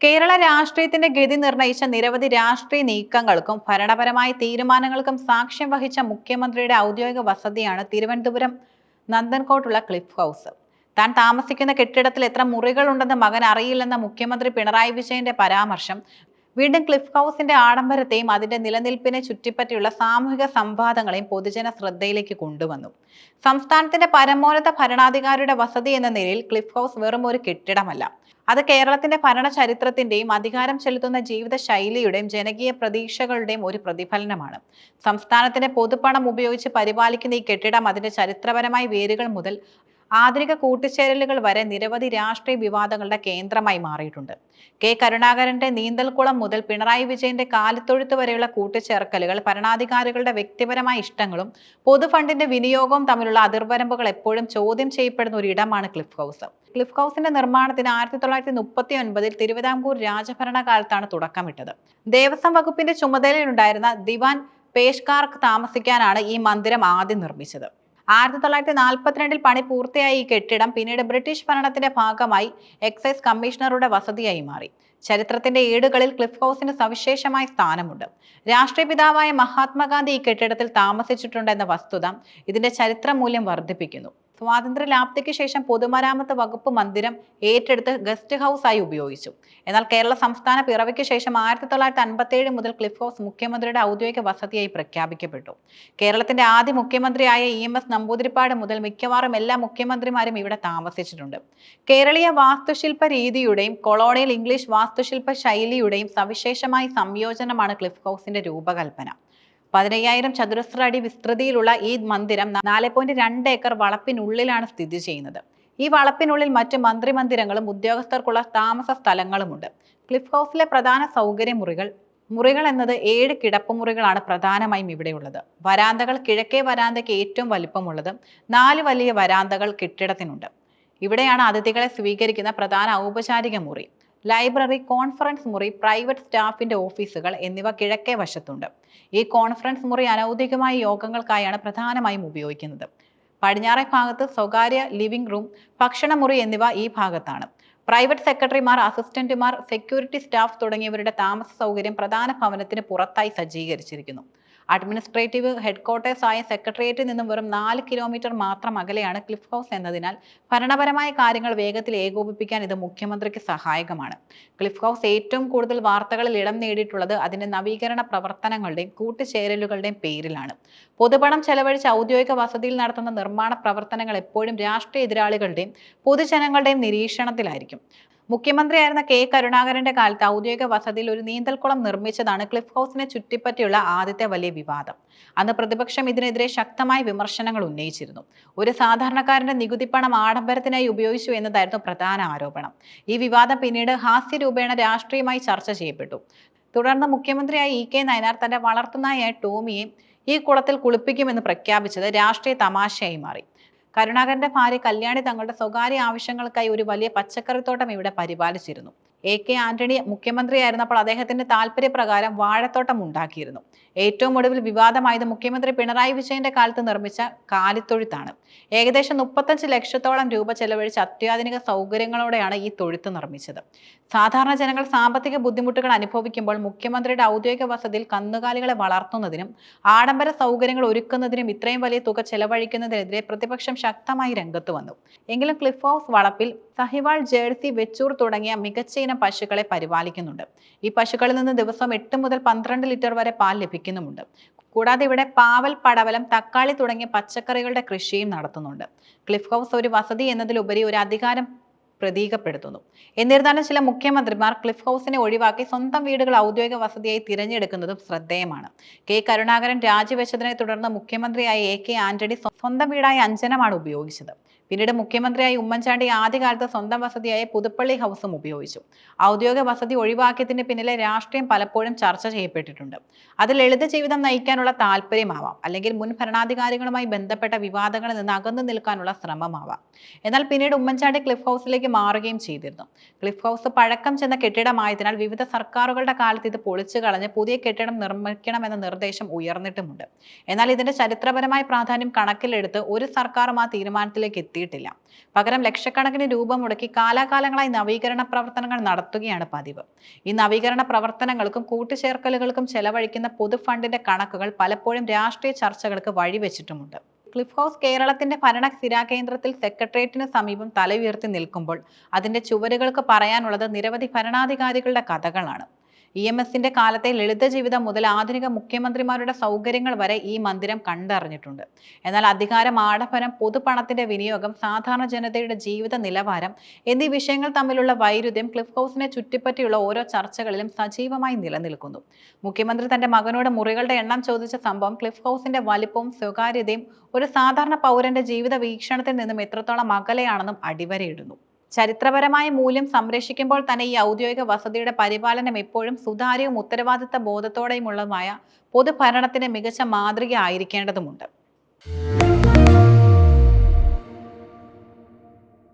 കേരള രാഷ്ട്രീയത്തിന്റെ ഗതി നിർണയിച്ച നിരവധി രാഷ്ട്രീയ നീക്കങ്ങൾക്കും ഭരണപരമായ തീരുമാനങ്ങൾക്കും സാക്ഷ്യം വഹിച്ച മുഖ്യമന്ത്രിയുടെ ഔദ്യോഗിക വസതിയാണ് തിരുവനന്തപുരം നന്ദൻകോട്ടുള്ള ക്ലിഫ് ഹൗസ്. താൻ താമസിക്കുന്ന കെട്ടിടത്തിൽ എത്ര മുറികളുണ്ടെന്ന് മകൻ അറിയില്ലെന്ന മുഖ്യമന്ത്രി പിണറായി വിജയന്റെ പരാമർശം വീണ്ടും ക്ലിഫ് ഹൗസിന്റെ ആഡംബരത്തെയും അതിന്റെ നിലനിൽപ്പിനെ ചുറ്റിപ്പറ്റിയുള്ള സാമൂഹിക സംവാദങ്ങളെയും പൊതുജന ശ്രദ്ധയിലേക്ക് കൊണ്ടുവന്നു. സംസ്ഥാനത്തിന്റെ പരമോന്നത ഭരണാധികാരിയുടെ വസതി എന്ന നിലയിൽ ക്ലിഫ് ഹൗസ് വെറും ഒരു കെട്ടിടമല്ല. അത് കേരളത്തിന്റെ ഭരണചരിത്രത്തിന്റെയും അധികാരം ചെലുത്തുന്ന ജീവിത ശൈലിയുടെയും ജനകീയ പ്രതീക്ഷകളുടെയും ഒരു പ്രതിഫലനമാണ്. സംസ്ഥാനത്തിന്റെ പൊതുപ്പണം ഉപയോഗിച്ച് പരിപാലിക്കുന്ന ഈ കെട്ടിടം അതിന്റെ ചരിത്രപരമായ വേരുകൾ മുതൽ ആധുനിക കൂട്ടിച്ചേരലുകൾ വരെ നിരവധി രാഷ്ട്രീയ വിവാദങ്ങളുടെ കേന്ദ്രമായി മാറിയിട്ടുണ്ട്. കെ. കരുണാകരന്റെ നീന്തൽക്കുളം മുതൽ പിണറായി വിജയന്റെ കാലിത്തൊഴുത്ത് വരെയുള്ള കൂട്ടിച്ചേർക്കലുകൾ ഭരണാധികാരികളുടെ വ്യക്തിപരമായ ഇഷ്ടങ്ങളും പൊതുഫണ്ടിന്റെ വിനിയോഗവും തമ്മിലുള്ള അതിർവരമ്പുകൾ എപ്പോഴും ചോദ്യം ചെയ്യപ്പെടുന്ന ഒരു ഇടമാണ് ക്ലിഫ് ഹൗസ്. ക്ലിഫ് ഹൗസിന്റെ നിർമ്മാണത്തിന് ആയിരത്തി തൊള്ളായിരത്തി മുപ്പത്തി ഒൻപതിൽ തിരുവിതാംകൂർ രാജഭരണകാലത്താണ് തുടക്കമിട്ടത്. ദേവസ്വം വകുപ്പിന്റെ ചുമതലയിലുണ്ടായിരുന്ന ദിവാൻ പേഷ്കാർക്ക് താമസിക്കാനാണ് ഈ മന്ദിരം ആദ്യം നിർമ്മിച്ചത്. ആയിരത്തി തൊള്ളായിരത്തി നാൽപ്പത്തിരണ്ടിൽ പണി പൂർത്തിയായി ഈ കെട്ടിടം പിന്നീട് ബ്രിട്ടീഷ് ഭരണത്തിന്റെ ഭാഗമായി എക്സൈസ് കമ്മീഷണറുടെ വസതിയായി മാറി. ചരിത്രത്തിന്റെ ഏടുകളിൽ ക്ലിഫ് ഹൗസിന് സവിശേഷമായ സ്ഥാനമുണ്ട്. രാഷ്ട്രീയ പിതാവായ മഹാത്മാഗാന്ധി ഈ കെട്ടിടത്തിൽ താമസിച്ചിട്ടുണ്ടെന്ന വസ്തുത ഇതിന്റെ ചരിത്ര മൂല്യം വർദ്ധിപ്പിക്കുന്നു. സ്വാതന്ത്ര്യ ലാപ്തിക്ക് ശേഷം പൊതുമരാമത്ത് വകുപ്പ് മന്ദിരം ഏറ്റെടുത്ത് ഗസ്റ്റ് ഹൗസായി ഉപയോഗിച്ചു. എന്നാൽ കേരള സംസ്ഥാന പിറവിക്ക് ശേഷം ആയിരത്തി തൊള്ളായിരത്തി അൻപത്തി ഏഴ് മുതൽ ക്ലിഫ് ഹൗസ് മുഖ്യമന്ത്രിയുടെ ഔദ്യോഗിക വസതിയായി പ്രഖ്യാപിക്കപ്പെട്ടു. കേരളത്തിന്റെ ആദ്യ മുഖ്യമന്ത്രിയായ ഇ എം എസ് നമ്പൂതിരിപ്പാട് മുതൽ മിക്കവാറും എല്ലാ മുഖ്യമന്ത്രിമാരും ഇവിടെ താമസിച്ചിട്ടുണ്ട്. കേരളീയ വാസ്തുശില്പ രീതിയുടെയും കൊളോണിയൽ ഇംഗ്ലീഷ് വാസ്തുശില്പ ശൈലിയുടെയും സവിശേഷമായ സംയോജനമാണ് ക്ലിഫ് ഹൗസിന്റെ രൂപകൽപ്പന. പതിനയ്യായിരം ചതുരശ്ര അടി വിസ്തൃതിയിലുള്ള ഈ മന്ദിരം നാല് പോയിന്റ് രണ്ട് ഏക്കർ വളപ്പിനുള്ളിലാണ് സ്ഥിതി ചെയ്യുന്നത്. ഈ വളപ്പിനുള്ളിൽ മറ്റ് മന്ത്രിമന്ദിരങ്ങളും ഉദ്യോഗസ്ഥർക്കുള്ള താമസ സ്ഥലങ്ങളുമുണ്ട്. ക്ലിഫ് ഹൗസിലെ പ്രധാന സൗകര്യ മുറികൾ മുറികൾ എന്നത് ഏഴ് കിടപ്പുമുറികളാണ് പ്രധാനമായും ഇവിടെയുള്ളത്. വരാന്തകൾ കിഴക്കേ വരാന്തയ്ക്ക് ഏറ്റവും വലിപ്പമുള്ളത് നാല് വലിയ വരാന്തകൾ കെട്ടിടത്തിനുണ്ട്. ഇവിടെയാണ് അതിഥികളെ സ്വീകരിക്കുന്ന പ്രധാന ഔപചാരിക മുറി. ലൈബ്രറി കോൺഫറൻസ് മുറി പ്രൈവറ്റ് സ്റ്റാഫിന്റെ ഓഫീസുകൾ എന്നിവ കിഴക്കേ വശത്തുണ്ട്. ഈ കോൺഫറൻസ് മുറി അനൗദ്യോഗികമായ യോഗങ്ങൾക്കായാണ് പ്രധാനമായും ഉപയോഗിക്കുന്നത്. പടിഞ്ഞാറേ ഭാഗത്ത് സ്വകാര്യ ലിവിംഗ് റൂം ഭക്ഷണമുറി എന്നിവ ഈ ഭാഗത്താണ്. പ്രൈവറ്റ് സെക്രട്ടറിമാർ അസിസ്റ്റന്റുമാർ സെക്യൂരിറ്റി സ്റ്റാഫ് തുടങ്ങിയവരുടെ താമസ സൗകര്യം പ്രധാന ഭവനത്തിന് പുറത്തായി സജ്ജീകരിച്ചിരിക്കുന്നു. അഡ്മിനിസ്ട്രേറ്റീവ് ഹെഡ്ക്വാർട്ടേഴ്സ് ആയ സെക്രട്ടേറിയറ്റിൽ നിന്നും വെറും നാല് കിലോമീറ്റർ മാത്രം അകലെയാണ് ക്ലിഫ് ഹൗസ് എന്നതിനാൽ ഭരണപരമായ കാര്യങ്ങൾ വേഗത്തിൽ ഏകോപിപ്പിക്കാൻ ഇത് മുഖ്യമന്ത്രിക്ക് സഹായകമാണ്. ക്ലിഫ് ഹൗസ് ഏറ്റവും കൂടുതൽ വാർത്തകളിൽ ഇടം നേടിയിട്ടുള്ളത് അതിന്റെ നവീകരണ പ്രവർത്തനങ്ങളുടെയും കൂട്ടുചേരലുകളുടെയും പേരിലാണ്. പൊതുപണം ചെലവഴിച്ച് ഔദ്യോഗിക വസതിയിൽ നടത്തുന്ന നിർമ്മാണ പ്രവർത്തനങ്ങൾ എപ്പോഴും രാഷ്ട്രീയ എതിരാളികളുടെയും പൊതുജനങ്ങളുടെയും നിരീക്ഷണത്തിലായിരിക്കും. മുഖ്യമന്ത്രിയായിരുന്ന കെ കരുണാകരന്റെ കാലത്ത് ഔദ്യോഗിക വസതിയിൽ ഒരു നീന്തൽക്കുളം നിർമ്മിച്ചതാണ് ക്ലിഫ് ഹൗസിനെ ചുറ്റിപ്പറ്റിയുള്ള ആദ്യത്തെ വലിയ വിവാദം. അന്ന് പ്രതിപക്ഷം ഇതിനെതിരെ ശക്തമായ വിമർശനങ്ങൾ ഉന്നയിച്ചിരുന്നു. ഒരു സാധാരണക്കാരന്റെ നികുതി പണം ആഡംബരത്തിനായി ഉപയോഗിച്ചു എന്നതായിരുന്നു പ്രധാന ആരോപണം. ഈ വിവാദം പിന്നീട് ഹാസ്യരൂപേണ രാഷ്ട്രീയമായി ചർച്ച ചെയ്യപ്പെട്ടു. തുടർന്ന് മുഖ്യമന്ത്രിയായ ഇ കെ നയനാർ തന്റെ വളർത്തുന്നായ ടോമിയെ ഈ കുളത്തിൽ കുളിപ്പിക്കുമെന്ന് പ്രഖ്യാപിച്ചത് രാഷ്ട്രീയ തമാശയായി മാറി. കരുണാകരന്റെ ഭാര്യ കല്യാണി തങ്ങളുടെ സ്വകാര്യ ആവശ്യങ്ങൾക്കായി ഒരു വലിയ പച്ചക്കറിത്തോട്ടം ഇവിടെ പരിപാലിച്ചിരുന്നു. എ കെ ആന്റണി മുഖ്യമന്ത്രിയായിരുന്നപ്പോൾ അദ്ദേഹത്തിന്റെ താല്പര്യപ്രകാരം വാഴത്തോട്ടം ഉണ്ടാക്കിയിരുന്നു. ഏറ്റവും ഒടുവിൽ വിവാദമായത് മുഖ്യമന്ത്രി പിണറായി വിജയന്റെ കാലത്ത് നിർമ്മിച്ച കാലിത്തൊഴുത്താണ്. ഏകദേശം മുപ്പത്തഞ്ച് ലക്ഷത്തോളം രൂപ ചെലവഴിച്ച് അത്യാധുനിക സൗകര്യങ്ങളോടെയാണ് ഈ തൊഴുത്ത് നിർമ്മിച്ചത്. സാധാരണ ജനങ്ങൾ സാമ്പത്തിക ബുദ്ധിമുട്ടുകൾ അനുഭവിക്കുമ്പോൾ മുഖ്യമന്ത്രിയുടെ ഔദ്യോഗിക വസതിയിൽ കന്നുകാലികളെ വളർത്തുന്നതിനും ആഡംബര സൗകര്യങ്ങൾ ഒരുക്കുന്നതിനും ഇത്രയും വലിയ തുക ചെലവഴിക്കുന്നതിനെതിരെ പ്രതിപക്ഷം ശക്തമായി രംഗത്ത് വന്നു. എങ്കിലും ക്ലിഫ് ഹൗസ് വളപ്പിൽ സഹിവാൾ ജേഴ്സി വെച്ചൂർ തുടങ്ങിയ മികച്ച ഇനം പശുക്കളെ പരിപാലിക്കുന്നുണ്ട്. ഈ പശുക്കളിൽ നിന്ന് ദിവസം എട്ട് മുതൽ പന്ത്രണ്ട് ലിറ്റർ വരെ പാൽ ലഭിക്കുന്നുമുണ്ട്. കൂടാതെ ഇവിടെ പാവൽ പടവലം തക്കാളി തുടങ്ങിയ പച്ചക്കറികളുടെ കൃഷിയും നടത്തുന്നുണ്ട്. ക്ലിഫ് ഹൗസ് ഒരു വസതി എന്നതിലുപരി ഒരു അധികാരം പ്രതീകപ്പെടുത്തുന്നു. എന്നിരുന്നാലും ചില മുഖ്യമന്ത്രിമാർ ക്ലിഫ് ഹൗസിനെ ഒഴിവാക്കി സ്വന്തം വീടുകൾ ഔദ്യോഗിക വസതിയായി തിരഞ്ഞെടുക്കുന്നതും ശ്രദ്ധേയമാണ്. കെ. കരുണാകരൻ രാജിവെച്ചതിനെ തുടർന്ന് മുഖ്യമന്ത്രിയായ എ. കെ. ആന്റണി സ്വന്തം വീടായ അഞ്ജനമാണ് ഉപയോഗിച്ചത്. പിന്നീട് മുഖ്യമന്ത്രിയായി ഉമ്മൻചാണ്ടി ആദ്യകാലത്ത് സ്വന്തം വസതിയായ പുതുപ്പള്ളി ഹൗസും ഉപയോഗിച്ചു. ഔദ്യോഗിക വസതി ഒഴിവാക്കിയതിന് പിന്നിലെ രാഷ്ട്രീയം പലപ്പോഴും ചർച്ച ചെയ്യപ്പെട്ടിട്ടുണ്ട്. അത് ലളിത ജീവിതം നയിക്കാനുള്ള താല്പര്യമാവാം അല്ലെങ്കിൽ മുൻ ഭരണാധികാരികളുമായി ബന്ധപ്പെട്ട വിവാദങ്ങളിൽ നിന്ന് അകന്നു നിൽക്കാനുള്ള ശ്രമമാവാം. എന്നാൽ പിന്നീട് ഉമ്മൻചാണ്ടി ക്ലിഫ് ഹൗസിലേക്ക് മാറുകയും ചെയ്തിരുന്നു. ക്ലിഫ് ഹൗസ് പഴക്കം ചെന്ന കെട്ടിടമായതിനാൽ വിവിധ സർക്കാരുകളുടെ കാലത്ത് ഇത് പൊളിച്ചു കളഞ്ഞ് പുതിയ കെട്ടിടം നിർമ്മിക്കണമെന്ന നിർദ്ദേശം ഉയർന്നിട്ടുമുണ്ട്. എന്നാൽ ഇതിന്റെ ചരിത്രപരമായ പ്രാധാന്യം കണക്കിലെടുത്ത് ഒരു സർക്കാരും ആ തീരുമാനത്തിലേക്ക് എത്തിയിട്ടില്ല. പകരം ലക്ഷക്കണക്കിന് രൂപ മുടക്കി കാലാകാലങ്ങളായി നവീകരണ പ്രവർത്തനങ്ങൾ നടത്തുകയാണ് പതിവ്. ഈ നവീകരണ പ്രവർത്തനങ്ങൾക്കും കൂട്ടിച്ചേർക്കലുകൾക്കും ചെലവഴിക്കുന്ന പൊതു ഫണ്ടിന്റെ കണക്കുകൾ പലപ്പോഴും രാഷ്ട്രീയ ചർച്ചകൾക്ക് വഴിവെച്ചിട്ടുമുണ്ട്. ക്ലിഫ് ഹൗസ് കേരളത്തിന്റെ ഭരണ സ്ഥിരാകേന്ദ്രത്തിൽ സെക്രട്ടേറിയറ്റിന് സമീപം തല ഉയർത്തി നിൽക്കുമ്പോൾ അതിന്റെ ചുവരുകൾക്ക് പറയാനുള്ളത് നിരവധി ഭരണാധികാരികളുടെ കഥകളാണ്. ഇ എം എസിന്റെ കാലത്തെ ലളിത ജീവിതം മുതൽ ആധുനിക മുഖ്യമന്ത്രിമാരുടെ സൗകര്യങ്ങൾ വരെ ഈ മന്ദിരം കണ്ടറിഞ്ഞിട്ടുണ്ട്. എന്നാൽ അധികാരം ആഡംബരം പൊതുപണത്തിന്റെ വിനിയോഗം സാധാരണ ജനതയുടെ ജീവിത നിലവാരം എന്നീ വിഷയങ്ങൾ തമ്മിലുള്ള വൈരുദ്ധ്യം ക്ലിഫ് ഹൗസിനെ ചുറ്റിപ്പറ്റിയുള്ള ഓരോ ചർച്ചകളിലും സജീവമായി നിലനിൽക്കുന്നു. മുഖ്യമന്ത്രി തന്റെ മകനോട് മുറികളുടെ എണ്ണം ചോദിച്ച സംഭവം ക്ലിഫ് ഹൗസിന്റെ വലിപ്പവും സ്വകാര്യതയും ഒരു സാധാരണ പൗരന്റെ ജീവിത വീക്ഷണത്തിൽ നിന്നും എത്രത്തോളം അകലെയാണെന്നും അടിവരയിടുന്നു. ചരിത്രപരമായ മൂല്യം സംരക്ഷിക്കുമ്പോൾ തന്നെ ഈ ഔദ്യോഗിക വസതിയുടെ പരിപാലനം എപ്പോഴും സുതാര്യവും ഉത്തരവാദിത്ത ബോധത്തോടെയുമുള്ളതുമായ പൊതുഭരണത്തിന് മികച്ച മാതൃക ആയിരിക്കേണ്ടതുമുണ്ട്